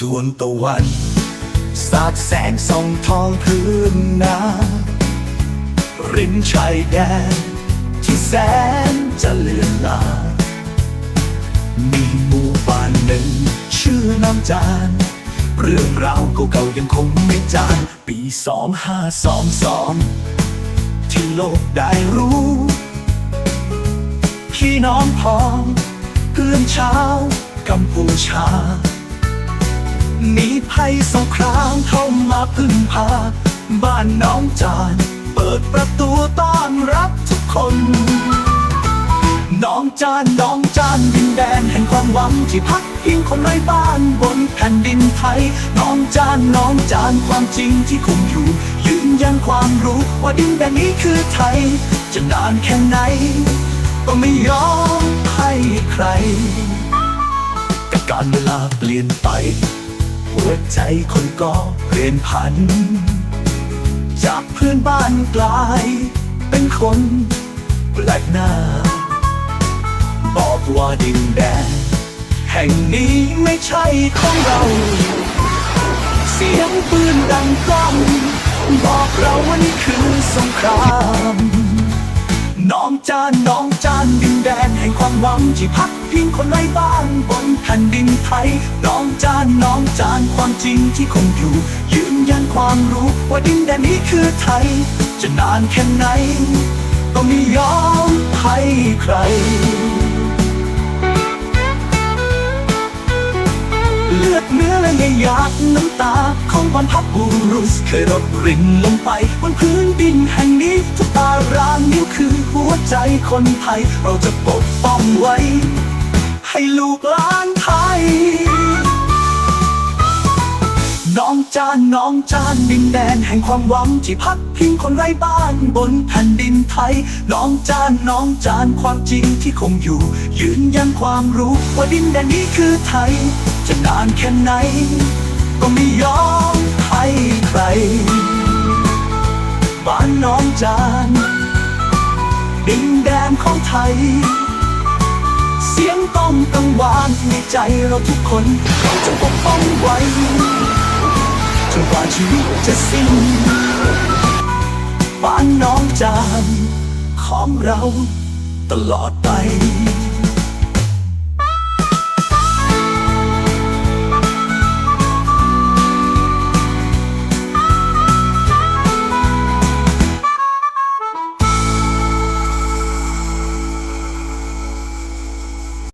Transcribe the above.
ตะวัน สาดแสงส่องทองพื้นนาริมชายแดน ที่แสนจะเลือนลางมีหมู่บ้านหนึ่ง ชื่อน้ำจาน เรื่องราวเก่าๆยังคงไม่จางปีสองห้าสองสองที่โลกได้รู้พี่น้องพ้อง เพื่อนชาวกัมพูชา มีภัยสงครามเข้ามาพึ่งพา บ้านน้องจาน เปิดประตูต้อนรับทุกคน น้องจานน้องจานดินแดนแห่งความหวังที่พักพิงคนไร้บ้านบนแผ่นดินไทย น้องจานน้องจานความจริงที่คงอยู่ ยืนยันความรู้ว่าดินแดนนี้คือไทย จะนานแค่ไหน ก็ไม่ยอมให้ใคร กับการเวลาเปลี่ยนไป หัวใจคนก็เปลี่ยนผัน จากเพื่อนบ้านกลาย เป็นคนแปลกหน้า บอกว่าดินแดน แห่งนี้ไม่ใช่ของเรา เสียงปืนดังก้อง บอกเราว่านี่คือสงครามน้องจานน้องจานดินแดนแห่งความหวังที่พักพิงคนไร้บ้านบนแผ่นดิน ไทยน้องจานน้องจานความจริงที่คงอยู่ ยืนยันความรู้ว่าดินแดนนี้คือไทย จะนานแค่ไหนก็ไม่ยอมให้ใคร เลือดเนื้อและหยาดน้ำตาของบรรพบุรุษเคยรดรินลงไปบนพื้นดินแห่งนี้ทุกตารางนิ้วคือหัวใจคนไทย เราจะปกป้องไว้ ให้ลูกหลานานน้องจานดินแดนแห่งความหวังที่พักพิงคนไร้บ้านบนแผ่นดินไทย น้องจานน้องจานความจริงที่คงอยู่ ยืนยันความรู้ว่าดินแดนนี้คือไทย จะนานแค่ไหน ก็ไม่ยอมให้ใคร บ้านน้องจานดินแดนของไทย เสียงต้องกังวานในใจเราทุกคนเราจะปกป้องไว้ นกว่าชีวิตจะสิ้นบ้านน้องจานของเราตลอดไป